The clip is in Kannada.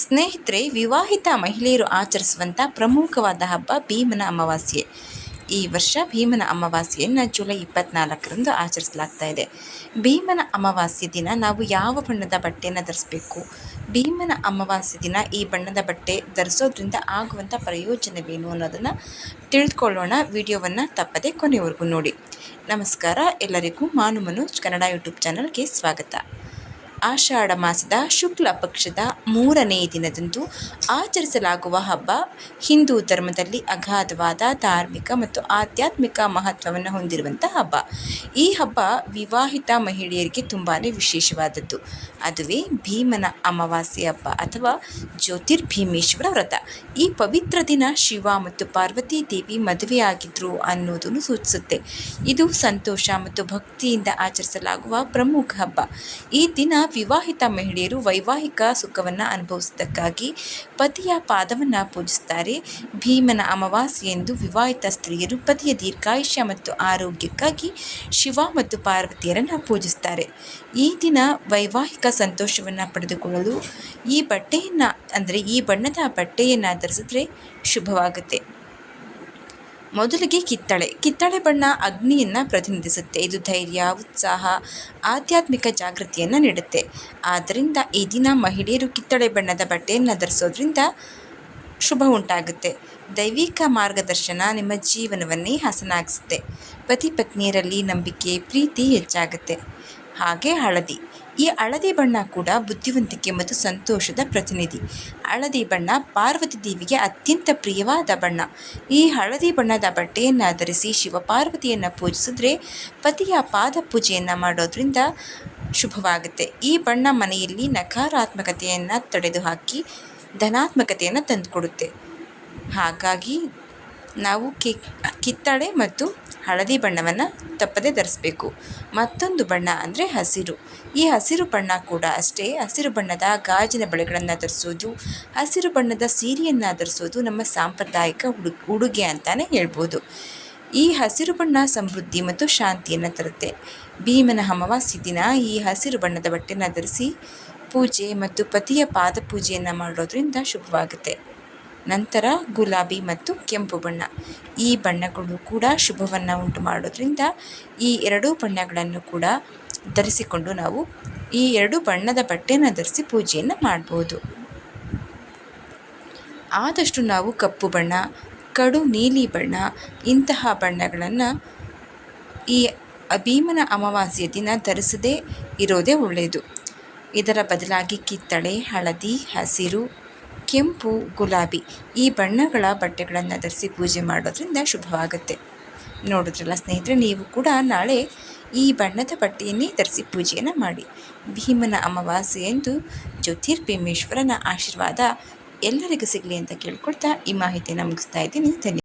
ಸ್ನೇಹಿತರೆ, ವಿವಾಹಿತ ಮಹಿಳೆಯರು ಆಚರಿಸುವಂಥ ಪ್ರಮುಖವಾದ ಹಬ್ಬ ಭೀಮನ ಅಮಾವಾಸ್ಯೆ. ಈ ವರ್ಷ ಭೀಮನ ಅಮಾವಾಸ್ಯೆಯನ್ನು ಜುಲೈ ಇಪ್ಪತ್ನಾಲ್ಕರಂದು ಆಚರಿಸಲಾಗ್ತಾ ಇದೆ. ಭೀಮನ ಅಮಾವಾಸ್ಯೆ ದಿನ ನಾವು ಯಾವ ಬಣ್ಣದ ಬಟ್ಟೆಯನ್ನು ಧರಿಸಬೇಕು? ಭೀಮನ ಅಮಾವಾಸ್ಯೆ ದಿನ ಈ ಬಣ್ಣದ ಬಟ್ಟೆ ಧರಿಸೋದ್ರಿಂದ ಆಗುವಂಥ ಪ್ರಯೋಜನವೇನು ಅನ್ನೋದನ್ನು ತಿಳಿದುಕೊಳ್ಳೋಣ ವಿಡಿಯೋವನ್ನು ತಪ್ಪದೆ ಕೊನೆವರೆಗೂ ನೋಡಿ. ನಮಸ್ಕಾರ, ಎಲ್ಲರಿಗೂ ಮಾನು ಮನೋಜ್ ಕನ್ನಡ ಯೂಟ್ಯೂಬ್ ಚಾನಲ್ಗೆ ಸ್ವಾಗತ. ಆಷಾಢ ಮಾಸದ ಶುಕ್ಲ ಪಕ್ಷದ ಮೂರನೇ ದಿನದಂದು ಆಚರಿಸಲಾಗುವ ಹಬ್ಬ. ಹಿಂದೂ ಧರ್ಮದಲ್ಲಿ ಅಗಾಧವಾದ ಧಾರ್ಮಿಕ ಮತ್ತು ಆಧ್ಯಾತ್ಮಿಕ ಮಹತ್ವವನ್ನು ಹೊಂದಿರುವಂಥ ಹಬ್ಬ. ಈ ಹಬ್ಬ ವಿವಾಹಿತ ಮಹಿಳೆಯರಿಗೆ ತುಂಬಾ ವಿಶೇಷವಾದದ್ದು. ಅದುವೇ ಭೀಮನ ಅಮಾವಾಸ್ಯೆ ಹಬ್ಬ ಅಥವಾ ಜ್ಯೋತಿರ್ಭೀಮೇಶ್ವರ ವ್ರತ. ಈ ಪವಿತ್ರ ದಿನ ಶಿವ ಮತ್ತು ಪಾರ್ವತಿ ದೇವಿ ಮದುವೆಯಾಗಿದ್ರು ಅನ್ನೋದನ್ನು ಸೂಚಿಸುತ್ತೆ. ಇದು ಸಂತೋಷ ಮತ್ತು ಭಕ್ತಿಯಿಂದ ಆಚರಿಸಲಾಗುವ ಪ್ರಮುಖ ಹಬ್ಬ. ಈ ದಿನ ವಿವಾಹಿತ ಮಹಿಳೆಯರು ವೈವಾಹಿಕ ಸುಖವನ್ನು ಅನುಭವಿಸುವುದಕ್ಕಾಗಿ ಪತಿಯ ಪಾದವನ್ನು ಪೂಜಿಸುತ್ತಾರೆ. ಭೀಮನ ಅಮಾವಾಸ್ಯೆಯೆಂದು ವಿವಾಹಿತ ಸ್ತ್ರೀಯರು ಪತಿಯ ದೀರ್ಘಾಯುಷ್ಯ ಮತ್ತು ಆರೋಗ್ಯಕ್ಕಾಗಿ ಶಿವ ಮತ್ತು ಪಾರ್ವತಿಯರನ್ನು ಪೂಜಿಸ್ತಾರೆ ಈ ದಿನ ವೈವಾಹಿಕ ಸಂತೋಷವನ್ನು ಪಡೆದುಕೊಳ್ಳಲು ಈ ಬಟ್ಟೆಯನ್ನು, ಅಂದರೆ ಈ ಬಣ್ಣದ ಬಟ್ಟೆಯನ್ನು ಧರಿಸಿದ್ರೆ ಶುಭವಾಗುತ್ತೆ. ಮೊದಲಿಗೆ ಕಿತ್ತಳೆ. ಕಿತ್ತಳೆ ಬಣ್ಣ ಅಗ್ನಿಯನ್ನು ಪ್ರತಿನಿಧಿಸುತ್ತೆ. ಇದು ಧೈರ್ಯ, ಉತ್ಸಾಹ, ಆಧ್ಯಾತ್ಮಿಕ ಜಾಗೃತಿಯನ್ನು ನೀಡುತ್ತೆ. ಆದ್ದರಿಂದ ಈ ದಿನ ಮಹಿಳೆಯರು ಕಿತ್ತಳೆ ಬಣ್ಣದ ಬಟ್ಟೆಯನ್ನು ಧರಿಸೋದ್ರಿಂದ ಶುಭ ಉಂಟಾಗುತ್ತೆ. ದೈವಿಕ ಮಾರ್ಗದರ್ಶನ ನಿಮ್ಮ ಜೀವನವನ್ನೇ ಹಸನಾಗಿಸುತ್ತೆ. ಪತಿ ಪತ್ನಿಯರಲ್ಲಿ ನಂಬಿಕೆ, ಪ್ರೀತಿ ಹೆಚ್ಚಾಗುತ್ತೆ. ಹಾಗೆ ಹಳದಿ. ಈ ಹಳದಿ ಬಣ್ಣ ಕೂಡ ಬುದ್ಧಿವಂತಿಕೆ ಮತ್ತು ಸಂತೋಷದ ಪ್ರತಿನಿಧಿ. ಹಳದಿ ಬಣ್ಣ ಪಾರ್ವತಿ ದೇವಿಗೆ ಅತ್ಯಂತ ಪ್ರಿಯವಾದ ಬಣ್ಣ. ಈ ಹಳದಿ ಬಣ್ಣದ ಬಟ್ಟೆಯನ್ನು ಧರಿಸಿ ಶಿವಪಾರ್ವತಿಯನ್ನು ಪೂಜಿಸಿದ್ರೆ ಪತಿಯ ಪಾದ ಪೂಜೆಯನ್ನು ಮಾಡೋದ್ರಿಂದ ಶುಭವಾಗುತ್ತೆ. ಈ ಬಣ್ಣ ಮನೆಯಲ್ಲಿ ನಕಾರಾತ್ಮಕತೆಯನ್ನು ತೊಡೆದುಹಾಕಿ ಧನಾತ್ಮಕತೆಯನ್ನು ತಂದುಕೊಡುತ್ತೆ. ಹಾಗಾಗಿ ನಾವು ಕಿತ್ತಳೆ ಮತ್ತು ಹಳದಿ ಬಣ್ಣವನ್ನು ತಪ್ಪದೇ ಧರಿಸ್ಬೇಕು. ಮತ್ತೊಂದು ಬಣ್ಣ ಅಂದರೆ ಹಸಿರು. ಈ ಹಸಿರು ಬಣ್ಣ ಕೂಡ ಅಷ್ಟೇ, ಹಸಿರು ಬಣ್ಣದ ಗಾಜಿನ ಬಳೆಗಳನ್ನು ಧರಿಸೋದು, ಹಸಿರು ಬಣ್ಣದ ಸೀರೆಯನ್ನು ಧರಿಸೋದು ನಮ್ಮ ಸಾಂಪ್ರದಾಯಿಕ ಉಡು, ಉಡುಗೆ ಅಂತಲೇ ಹೇಳ್ಬೋದು. ಈ ಹಸಿರು ಬಣ್ಣ ಸಮೃದ್ಧಿ ಮತ್ತು ಶಾಂತಿಯನ್ನು ತರುತ್ತೆ. ಭೀಮನ ಅಮಾವಾಸ್ಯ ದಿನ ಈ ಹಸಿರು ಬಣ್ಣದ ಬಟ್ಟೆಯನ್ನು ಧರಿಸಿ ಪೂಜೆ ಮತ್ತು ಪತಿಯ ಪಾದ ಪೂಜೆಯನ್ನು ಮಾಡೋದರಿಂದ ಶುಭವಾಗುತ್ತೆ. ನಂತರ ಗುಲಾಬಿ ಮತ್ತು ಕೆಂಪು ಬಣ್ಣ. ಈ ಬಣ್ಣಗಳು ಕೂಡ ಶುಭವನ್ನು ಉಂಟು ಮಾಡೋದ್ರಿಂದ ಈ ಎರಡೂ ಬಣ್ಣಗಳನ್ನು ಕೂಡ ಧರಿಸಿಕೊಂಡು ನಾವು ಈ ಎರಡು ಬಣ್ಣದ ಬಟ್ಟೆಯನ್ನು ಧರಿಸಿ ಪೂಜೆಯನ್ನು ಮಾಡ್ಬೋದು. ಆದಷ್ಟು ನಾವು ಕಪ್ಪು ಬಣ್ಣ, ಕಡು ನೀಲಿ ಬಣ್ಣ ಇಂತಹ ಬಣ್ಣಗಳನ್ನು ಈ ಭೀಮನ ಅಮಾವಾಸ್ಯೆ ದಿನ ಧರಿಸದೇ ಇರೋದೇ ಒಳ್ಳೆಯದು. ಇದರ ಬದಲಾಗಿ ಕಿತ್ತಳೆ, ಹಳದಿ, ಹಸಿರು ಕೆಂಪು ಗುಲಾಬಿ ಈ ಬಣ್ಣಗಳ ಬಟ್ಟೆಗಳನ್ನು ಧರಿಸಿ ಪೂಜೆ ಮಾಡೋದ್ರಿಂದ ಶುಭವಾಗುತ್ತೆ. ನೋಡಿದ್ರಲ್ಲ ಸ್ನೇಹಿತರೆ, ನೀವು ಕೂಡ ನಾಳೆ ಈ ಬಣ್ಣದ ಬಟ್ಟೆಯನ್ನೇ ಧರಿಸಿ ಪೂಜೆಯನ್ನು ಮಾಡಿ. ಭೀಮನ ಅಮಾವಾಸ್ಯೆಯಂದು ಜ್ಯೋತಿರ್ಭೀಮೇಶ್ವರನ ಆಶೀರ್ವಾದ ಎಲ್ಲರಿಗೂ ಸಿಗಲಿ ಅಂತ ಕೇಳ್ಕೊಳ್ತಾ ಈ ಮಾಹಿತಿಯನ್ನು ಮುಗಿಸ್ತಾ ಇದ್ದೀನಿ. ಧನ್ಯ